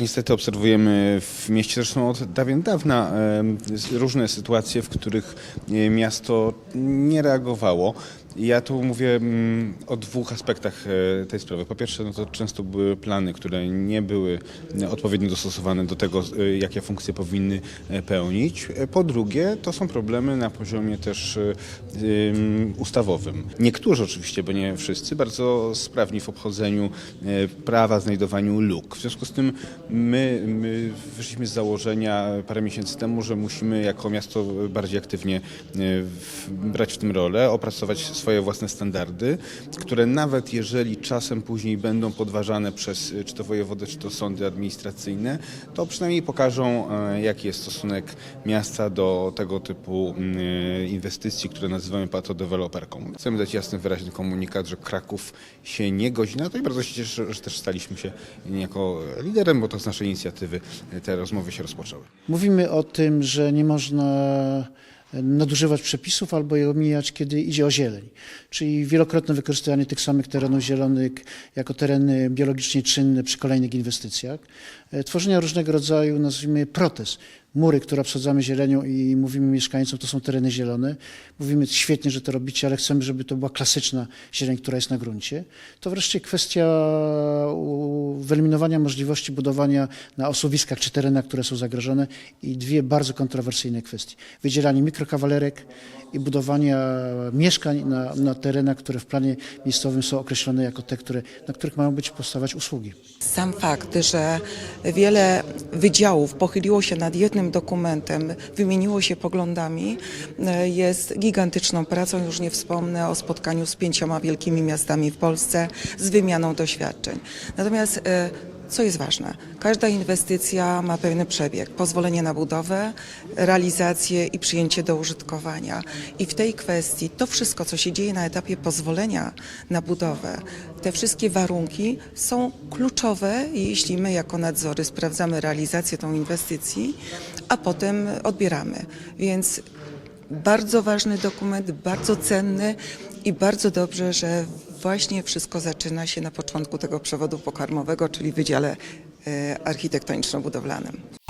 Niestety obserwujemy w mieście zresztą od dawien dawna różne sytuacje, w których e, miasto nie reagowało. Ja tu mówię mm, o dwóch aspektach e, tej sprawy. Po pierwsze, no to często były plany, które nie były e, odpowiednio dostosowane do tego, e, jakie funkcje powinny pełnić. Po drugie, to są problemy na poziomie też ym, ustawowym. Niektórzy oczywiście, bo nie wszyscy, bardzo sprawni w obchodzeniu prawa, znajdowaniu luk. W związku z tym my, my wyszliśmy z założenia parę miesięcy temu, że musimy jako miasto bardziej aktywnie brać w tym rolę, opracować swoje własne standardy, które nawet jeżeli czasem później będą podważane przez e, czy to wojewodę, czy to sądy administracyjne, to przynajmniej pokażą, e, jaki jest stosunek miasta do tego typu mm, e, inwestycji, które nazywamy patodeweloperką. Chcemy dać jasny, wyraźny komunikat, że Kraków się nie godzi na to i bardzo się cieszę, że też staliśmy się niejako liderem, bo to z naszej inicjatywy te rozmowy się rozpoczęły. Mówimy o tym, że nie można nadużywać przepisów albo je omijać, kiedy idzie o zieleń. Czyli wielokrotne wykorzystywanie tych samych terenów zielonych jako tereny biologicznie czynne przy kolejnych inwestycjach. E, Tworzenia różnego rodzaju, nazwijmy, protez. Mury, które obsadzamy zielenią i mówimy mieszkańcom, to są tereny zielone. Mówimy świetnie, że to robicie, ale chcemy, żeby to była klasyczna zieleń, która jest na gruncie. To wreszcie kwestia wyeliminowania możliwości budowania na osuwiskach czy terenach, które są zagrożone i dwie bardzo kontrowersyjne kwestie. Wydzielanie mikrokawalerek i budowania mieszkań na, na terenach, które w planie miejscowym są określone jako te, które, na których mają być powstawać usługi. Sam fakt, że wiele wydziałów pochyliło się nad jednym dokumentem, wymieniło się poglądami, e, jest gigantyczną pracą. Już nie wspomnę o spotkaniu z pięcioma wielkimi miastami w Polsce z wymianą doświadczeń. Natomiast e, co jest ważne? Każda inwestycja ma pewien przebieg. Pozwolenie na budowę, realizację i przyjęcie do użytkowania. I w tej kwestii to wszystko, co się dzieje na etapie pozwolenia na budowę, te wszystkie warunki są kluczowe, jeśli my jako nadzory sprawdzamy realizację tą inwestycji, a potem odbieramy. Więc bardzo ważny dokument, bardzo cenny i bardzo dobrze, że właśnie wszystko zaczyna się na początku tego przewodu pokarmowego, czyli Wydziale e, Architektoniczno-Budowlanym.